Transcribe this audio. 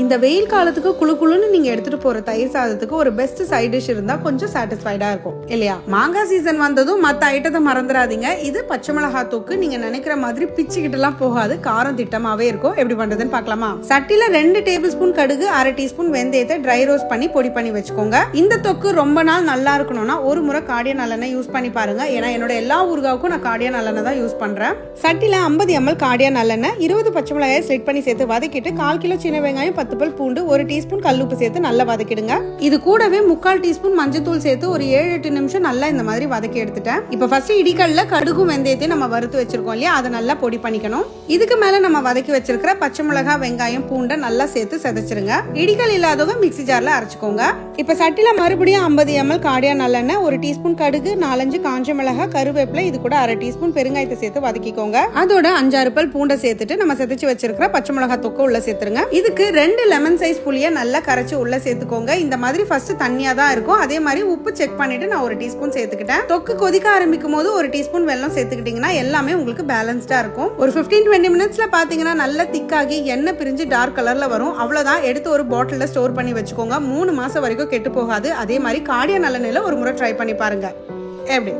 இந்த வெயில் காலத்துக்கு குளு குளுன்னு நீங்க எடுத்துட்டு போற தயிர் சாதத்துக்கு ஒரு பெஸ்ட் சைட் டிஷ் இருந்தா கொஞ்சம் சாட்டிஸ்ஃபைடா இருக்கும். இல்லையா? மாங்காய் சீசன் வந்ததும் மத்த ஐட்டத்தை மறந்துடாதீங்க. இது பச்சை மிளகாய் தூக்கு. நீங்க நினைக்கிற மாதிரி பிச்சுக்கிட்டு எல்லாம் போகாது. காரம் திட்டமாவே இருக்கும். எப்படி பண்றதுன்னு பார்க்கலாமா? சட்டில ரெண்டு டேபிள் ஸ்பூன் கடுகு அரை டீஸ்பூன் வெந்தயத்தை ட்ரை ரோஸ்ட் பண்ணி பொடி பண்ணி வச்சுக்கோங்க. இந்த தொக்கு ரொம்ப நாள் நல்லா இருக்கணும்னா ஒரு முறை காடிய நல்லெண்ணெய் யூஸ் பண்ணி பாருங்க. ஏன்னா என்னோட எல்லா ஊறுகாவுக்கும் நான் காடிய நல்லெண்ணெய் தான் யூஸ் பண்றேன். சட்டில 50 எம்எல் காடியா நல்லெண்ணெய் இருபது பச்சை மிளகாயை ஸ்லிட் பண்ணி சேர்த்து வதக்கிட்டு கால் கிலோ சின்ன வெங்காயம் பத்து பல் பூண்டு ஒரு டீஸ்பூன் கல்லுப்பு சேர்த்து நல்லா வதக்கிடுங்க. இது கூடவே முக்கால் டீஸ்பூன் மஞ்சத்தூள் சேர்த்து ஒரு ஏழு எட்டு நிமிஷம் நல்லா இந்த மாதிரி வதக்கி எடுத்துட்டேன். இப்போ ஃபர்ஸ்ட் இடிக்கல்ல கடுகும் வெந்தயத்தையும் நம்ம வறுத்து வச்சிருக்கோம் இல்லையா? அதை நல்லா பொடி பண்ணிக்கணும். இதுக்கு மேல நம்ம வதக்கி வச்சிருக்கிற பச்சை மிளகாய் வெங்காயம் பூண்டை நல்லா சேர்த்து செதைச்சிருங்க. இடிகள் இல்லாதவங்க மிக்ஸி ஜார்ல அரைச்சிக்கோங்க. இப்போ சட்டில மறுபடியும் 50 எம்எல் காடியா நல்லெண்ணெய் ஒரு டீஸ்பூன் கடுகு நாலஞ்சு காஞ்ச மிளகாய் கருவேப்பிலை இது கூட அரை டீஸ்பூன் பெருங்காயத்தை சேர்த்து வதக்கிக்கோங்க. அதோட அஞ்சாறு பல் பூண்டை சேர்த்துட்டு நம்ம செதைச்சு வச்சிருக்கிற பச்சை மிளகாய் தொக்க உள்ள சேர்த்துருங்க. இதுக்கு ரெண்டு லெமன் சைஸ் புளிய நல்லா கரைச்சு உள்ள சேர்த்துக்கோங்க. இந்த மாதிரி ஃபர்ஸ்ட் தண்ணியா தான் இருக்கும். அதே மாதிரி உப்பு செக் பண்ணிட்டு நான் ஒரு டீஸ்பூன் சேர்த்துக்கிட்டேன். தொக்கு கொதிக்க ஆரம்பிக்கும் போது ஒரு டீஸ்பூன் வெல்லம் சேர்த்துக்கிட்டீங்கன்னா எல்லாமே உங்களுக்கு பேலன்ஸ்டா இருக்கும். ஒரு 15 டுவெண்ட்டி மினிட்ஸ்ல பாத்தீங்கன்னா நல்லா திக்காகி எண்ணெய் பிரிஞ்சு டார்க் கலர்ல வரும். அவ்வளவுதான். எடுத்து ஒரு பாட்டிலில் ஸ்டோர் பண்ணி வச்சுக்கோங்க. மூணு மாசம் வரைக்கும் கெட்டு போகாது. அதே மாதிரி காடியா நிலை ஒரு முறை ட்ரை பண்ணி பாருங்க. எப்படி?